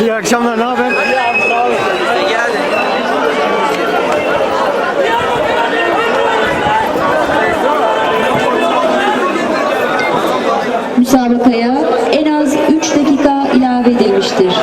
İyi akşamlar, ne haber? Müsabakaya en az 3 dakika ilave edilmiştir.